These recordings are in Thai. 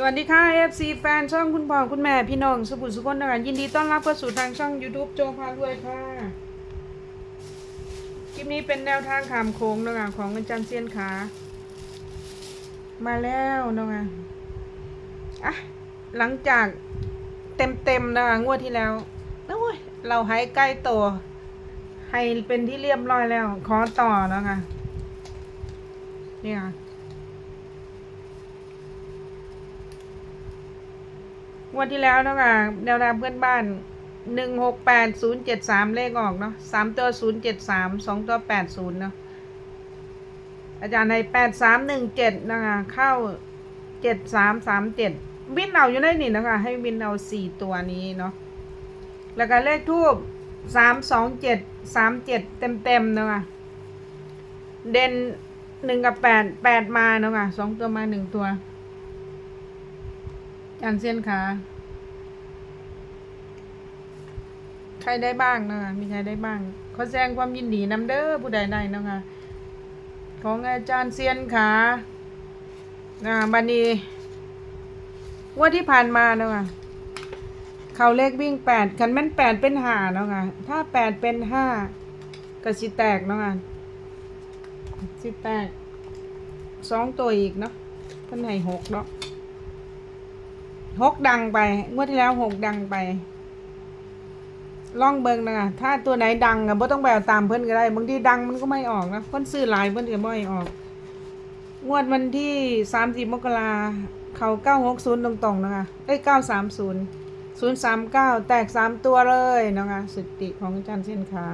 สวัสดีค่ะ FC แฟนช่องคุณพ่อคุณแม่พี่น้องสุขุสุขคนนะคะยินดีต้อนรับเข้าสู่ทางช่อง YouTube โจพารวยค่ะ คลิปนี้เป็นแนวทางขามโค้งนะคะของอาจารย์เซียนขา มาแล้วนะคะอะหลังจากเต็มๆนะคะงวดที่แล้วโอ้ยเราหายใกล้ตัวให้เป็นที่เรียบร้อยแล้ว ขอต่อนะคะนี่ค่ะ วดที่แล้วเนาะค่ะแนวทางเพื่อนบ้านหนึ่งหกแปดศูนย์เจ็ดสามเลขออกเนาะสามตัวศูนย์เจ็ดสามสองตัวแปดศูนย์เนาะอาจารย์ในแปดสามหนึ่งเจ็ดนะคะเข้าเจ็ดสามสามเจ็ดวินเอาอยู่ได้นี่นะคะ ให้วินเอาสี่ตัวนี้เนาะแล้วก็เลขทูบสามสองเจ็ดสามเจ็ดเต็มเต็มเนาะคะเด่นหนึ่งกับแปดแปดมาเนาะค่ะสองตัวมาหนึ่งตัว จานเส้นขาใครได้บ้างเนาะคะมีใครได้บ้าง ขอแสดงความยินดีนำเด้อผู้ใดได้เนาะคะของอาจารย์เซียนขานะบันนี้ว่าที่ผ่านมาเนาะคะเขาเลขวิ่งแปดคันแม่นแปดเป็นห้าเนาะค่ะถ้าแปดเป็นห้าก็สิแตกเนาะค่ะสิแตกสองตัวอีกเนาะเพิ่นให้หกเนาะ หกดังไปงวดที่แล้วหกดังไปล่องเบิงนะถ้าตัวไหนดังอะบ่ต้องไปเอาตามเพิ่นก็ได้บางทีดังมันก็ไม่ออกนะเพิ่นซื้อหลายเพิ่นก็ไม่ออก งวดวันที่สามสิบมกราเขาเก้าหกศูนย์ตรงๆนะคะเอ้ยเก้าสามศูนย์ศูนย์สามเก้าแตกสามตัวเลยนะคะสุติของอาจารย์เส้นขา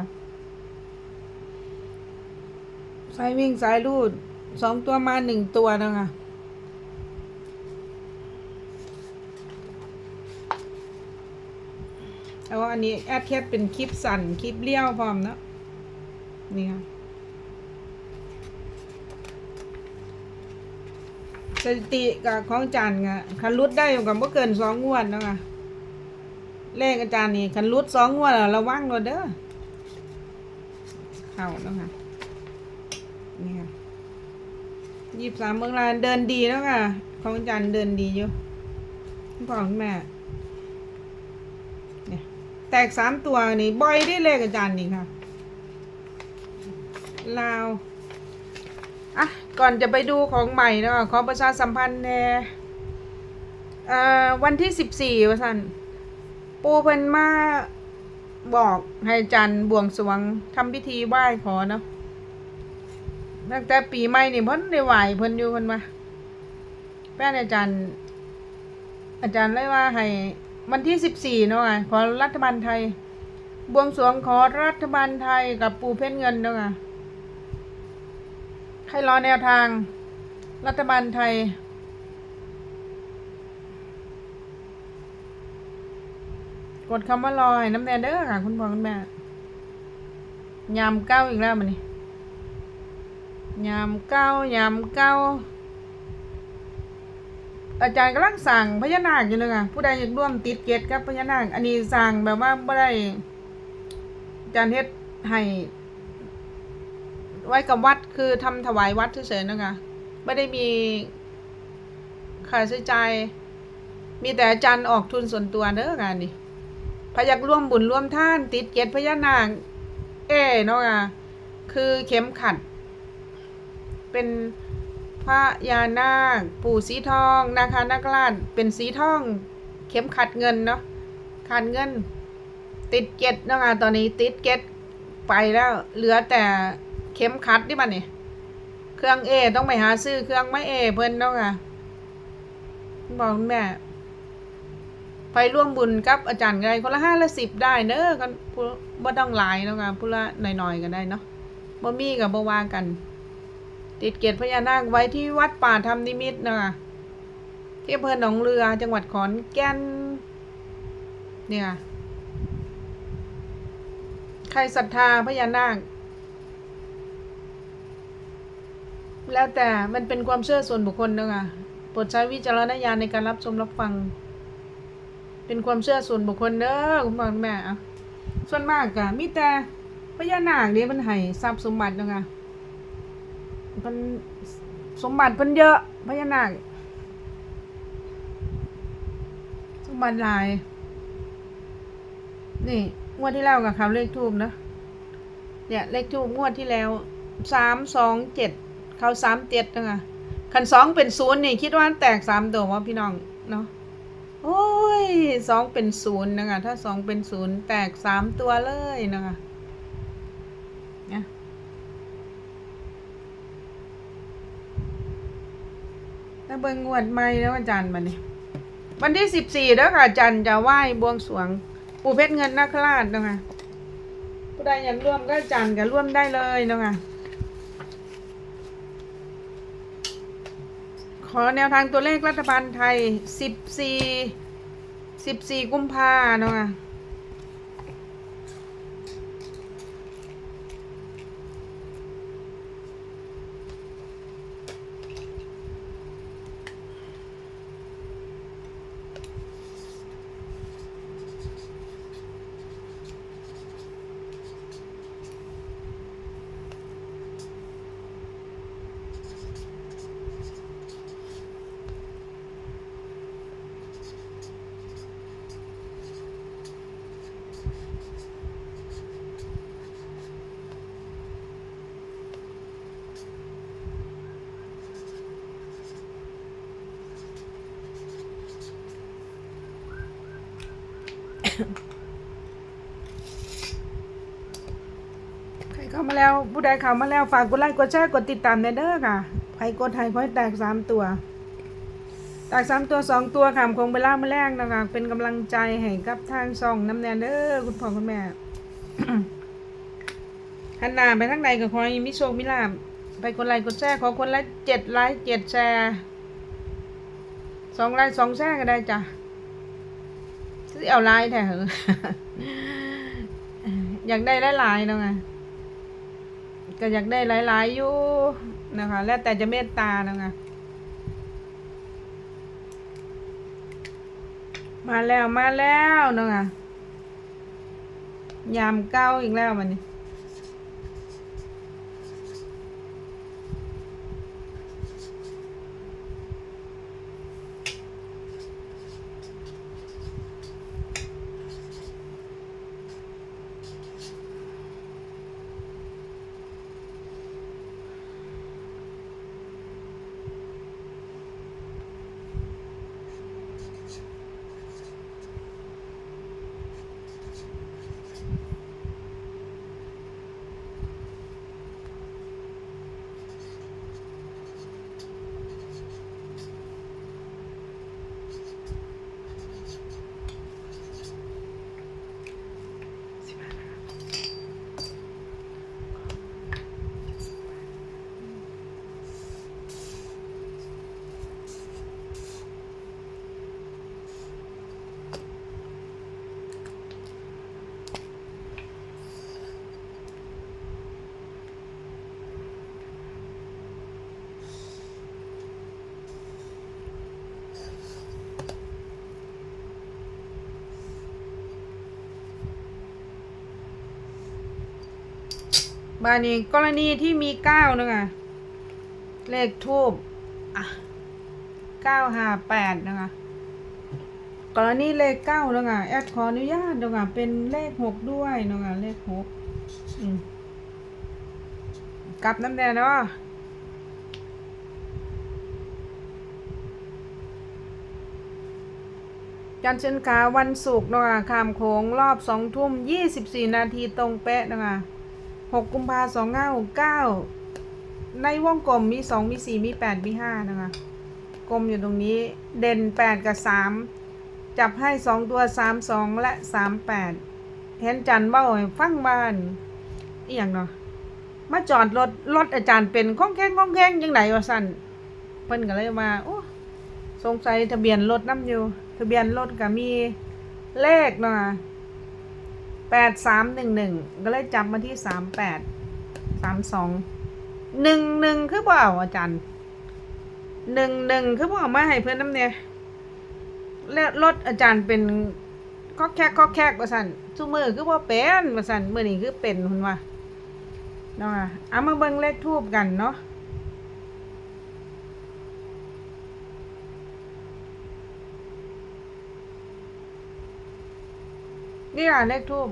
สายวิ่งสายรูดสองตัวมาหนึ่งตัวนะคะ เอาอันนี้แอดแคปเป็นคลิปสั่นคลิปเลี้ยวพร้อมเนอะนี่ค่ะสถิติกับของอาจารย์ค่ะคันรุดได้อยู่กับเมื่อเกินสองงวดแล้วค่ะเลขอาจารย์นี่คันรุดสองงวดแล้วระวังเราเด้อเข้าแล้วค่ะนี่ค่ะยี่สิบสามเมืองลานเดินดีแล้วค่ะ ของอาจารย์เดินดีอยู่คุณพ่อคุณแม่ แตกสามตัวนี่บ่อยได้เลขอาจารย์นี่ค่ะลาวอะก่อนจะไปดูของใหม่เนาะขอประชาสัมพันธ์แน่เอ่อวันที่สิบสี่วันสันปูเพิ่นมาบอกให้จารย์บวงสรวงทำพิธีไหว้ขอเนาะตั้งแต่ปีใหม่นี่เพิ่นได้ไหวเพิ่นอยู่เพิ่นมาแป้นอาจารย์ อาจารย์เลยว่าให้ วันที่สิบสี่เนาะอะขอรัฐบาลไทย บวงสรวงขอรัฐบาลไทยกับปูเพชรเงินเนาะอะให้รอแนวทาง รัฐบาลไทย กดคำว่ารอให้น้ำแดงเด้อค่ะ คุณพ่อคุณแม่ยามเก้าอีกแล้วมันนี่ยามเก้ายามเก้า อาจารย์กำลังสั่งพญานาคอยู่เลยค่ะผู้ใดอยากร่วมติดเกตกับพญานาค อันนี้สั่งแบบว่าไม่ได้อาจารย์เฮ็ดให้ ไว้กับวัดคือทำถวายวัดเฉยๆนะคะไม่ได้มีค่าใช้จ่ายมีแต่อาจารย์ออกทุนส่วนตัวเด้องานนี่พยากร่วมบุญร่วมท่าน ติดเกตพญานาค เอเนาะค่ะคือเข็มขัด เป็น พระยานาค ปู่สีทองนะคะนาคราชเป็นสีทอง เข็มขัดเงินเนาะขัดเงิน ติดเก็ดเนาะค่ะตอนนี้ติดเก็ดไปแล้ว เหลือแต่เข็มขัดที่มันนี่เครื่องเอต้องไปหาซื้อเครื่องไม่เอเพิ่นเนาะค่ะบอกคุณแม่ ไปร่วมบุญกับอาจารย์ก็ได้คนละห้าละสิบได้เนอะกันผู้บ่ต้องหลายเนาะค่ะผู้ละหน่อยๆก็ได้เนาะบ่มีกับบ่ว่ากัน ติดเกตพญานาคไว้ที่วัดป่าธรรมนิมิตนะคะที่อำเภอหนองเรือจังหวัดขอนแก่นเนี่ยใครศรัทธาพญานาค แล้วแต่มันเป็นความเชื่อส่วนบุคคลนะคะโปรดใช้วิจารณญาณในการรับชมรับฟัง เป็นความเชื่อส่วนบุคคลเด้อคุณพ่อคุณแม่อะส่วนมากอะมีแต่พญานาคเนี่ยมันให้ทรัพย์สมบัตินะคะ เพิ่นสมบัติเพิ่นเยอะพญานาคสมบันลาย นี่งวดที่แล้วกับเขาเลขทูบนะเนี่ยเลขทูบงวดที่แล้วสามสองเจ็ดเขาสามเจ็ดนะคะคันสองเป็นศูนย์นี่คิดว่าแตกสามตัวว่าพี่น้องเนาะโอ้ยสองเป็นศูนย์นะคะถ้าสองเป็นศูนย์แตกสามตัวเลยนะคะเนี่ย แล้วเบิ่งงวดใหม่แล้วอาจารย์มาเนี่ยวันที่สิบสี่แล้วค่ะอาจารย์จะไหว้บวงสรวง ปู่เพชรเงินนาคราชนะคะผู้ใดอยากร่วมก็อาจารย์ก็ร่วมได้เลยนะคะขอแนวทางตัวเลขรัฐบาลไทยสิบสี่สิบสี่กุมภาเนาะ มาแล้วผู้ใดเข้ามาแล้วฝากกดไลค์กดแชร์กดติดตามในเด้อค่ะใครกดไทยคอยแตกสามตัวแตกสามตัวสองตัวค่ะคงไปล่ามาแรกนะคะเป็นกำลังใจให้กับทางช่องน้ำแนนเด้อคุณพ่อคุณแม่หันหน้าไปทางใดก็ขอให้มิโชคมิลาภไปกดไลค์กดแชร์ขอคนละเจ็ดไลค์เจ็ดแชร์สองไลค์สองแชร์ก็ได้จ้ะเอาไลค์แท้เหรออยากได้หลายๆเนาะไง ก็อยากได้หลาย ๆ อยู่นะคะ แล้วแต่จะเมตตานะคะมาแล้วมาแล้วนะคะยามเก้าอีกแล้วมันนี้ บานี้กรณีที่มีเก้าเนาะคะเลขทูบอะเก้าห้าแปดนะคะกรณีเลขเก้าเนาะคะแอดขออนุญาตเนาะคะเป็นเลขหกด้วยเนาะคะเลขหกกลับน้ำแดงเนาะจันทร์เชิญขาวันศุกร์เนาะคะขามโขงรอบสองทุ่มยี่สิบสี่นาทีตรงเป๊ะเนาะคะ หกกุมภาสองเก้าเก้าในวงกลมมีสองมีสี่มีแปดมีห้านะคะ กลมอยู่ตรงนี้เด่นแปดกับสามจับให้สองตัวสามสองและสามแปดเห็นจันเบ้าฟังบ้านอีอย่างเนาะมาจอดรถรถอาจารย์เป็นข้องแข้งข้องแข้งยังไงวะสันเพิ่นก็เลยมาโอ้สงสัยทะเบียนรถน้ำอยู่ ทะเบียนรถก็มีเลขเนาะ แปดสามหนึ่งหนึ่งก็เลยจับมาที่สามแปดสามสองหนึ่งหนึ่งคือบ่เอาอาจารย์หนึ่งหนึ่งคือบ่เอามาให้เพื่อนน้ำเนี่ยแล้วรถอาจารย์เป็นข้อแคกข้อแคกว่าสันซุมือคือบ่าเป็นว่าสันมือนี้คือเป็นคุณว่าเนาะเอามาเบิ่งเลขทูบกันเนาะ นี่อะเลขทูบ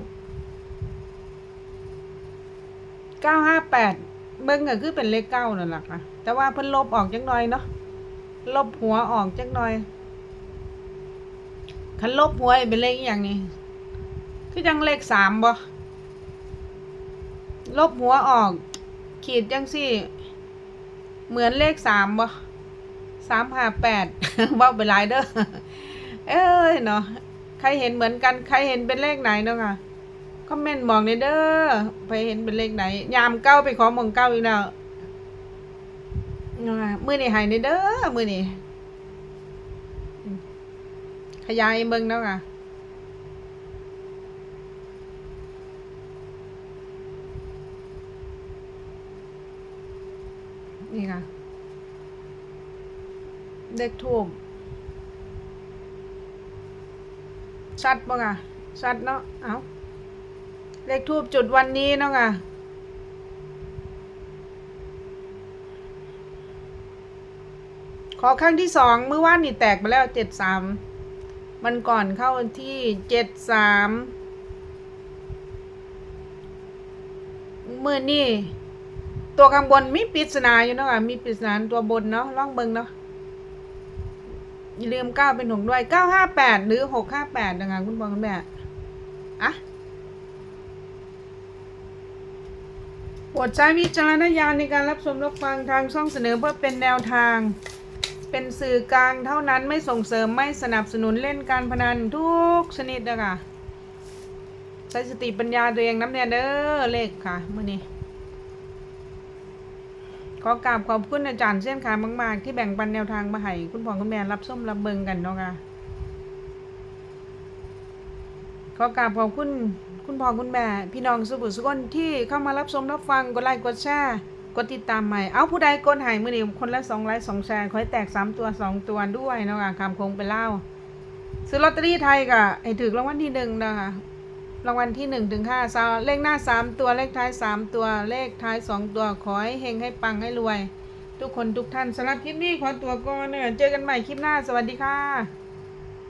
เก้าห้าแปดเบิ่งก็คือเป็นเลขเก้านั่นแหละค่ะ แต่ว่าเพิ่นลบออกจักหน่อยเนาะ ลบหัวออกจักหน่อยคันลบหัวเป็นเลขอย่างนี้ คือจังเลขสามบ่ ลบหัวออก ขีดจังสี่ เหมือนเลขสามบ่สามห้าแปดว่าไปหลายเด้อ เอ้ยเนาะ ครเห็นเหมือนกันใครเห็นเป็นเลขไหนเนาะค่ะคอมเมนต์บอกในเด้อใครเห็นเป็นเลขไหน ยามเก้าไปขอหมองเก้าอีกแล้วเนาะค่ะมือนี่หายในเด้อมือนี่ขยายเบิ่งเนาะค่ะนี่ค่ะ เลขทูบ ชัดป่ะค่ะชัดเนาะเอาเลขทูบจุดวันนี้เนาะค่ะขอครั้งที่สองเมื่อวานนี่แตกไปแล้วเจ็ดสามมันก่อนเข้าวันที่เจ็ดสามเมื่อนี่ตัวข้างบนมีปริศนาอยู่เนาะค่ะมีปริศนาตัวบนเนาะล่องเบิงเนาะ อย่าลืมเก้าเป็นหกด้วยเก้าห้าแปดหรือหกห้าแปดนะคะคุณพ่อคุณแม่อะโปรดใช้วิจารณญาณในการรับชมรับฟังทางช่องเสนอเพื่อเป็นแนวทาง เป็นสื่อกลางเท่านั้นไม่ส่งเสริมไม่สนับสนุนเล่นการพนันทุกชนิดนะคะใช้สติปัญญาตัวเองน้ำเนี่ยเด้อเลขค่ะเมื่อนี้ ขอกราบขอบคุณอาจารย์เส้นขายมากๆ ที่แบ่งปันแนวทางมาให้คุณพ่อคุณแม่รับส้มรับเบิงกันเนาะค่ะขอกราบขอบคุณคุณพ่อคุณแม่ พี่น้องสุบุสุกนที่เข้ามารับชมรับฟังกดไลค์กดแชร์กดติดตามใหม่เอาผู้ใดกดหายมือนี้คนละสองไลค์สองแชร์ขอให้แตกสามตัวสองตัวด้วยเนาะค่ะคำคงไปเล่าซื้อลอตเตอรี่ไทยกะให้ถือรางวัลที่หนึ่งนะคะ รางวัลที่หนึ่งถึงห้าซาเลขหน้าสามตัวเลขท้ายสามตัวเลขท้ายสองตัวขอให้เฮงให้ปังให้รวย ทุกคนทุกท่านสำหรับคลิปนี้ขอตัวก่อนเนอะเจอกันใหม่คลิปหน้าสวัสดีค่ะ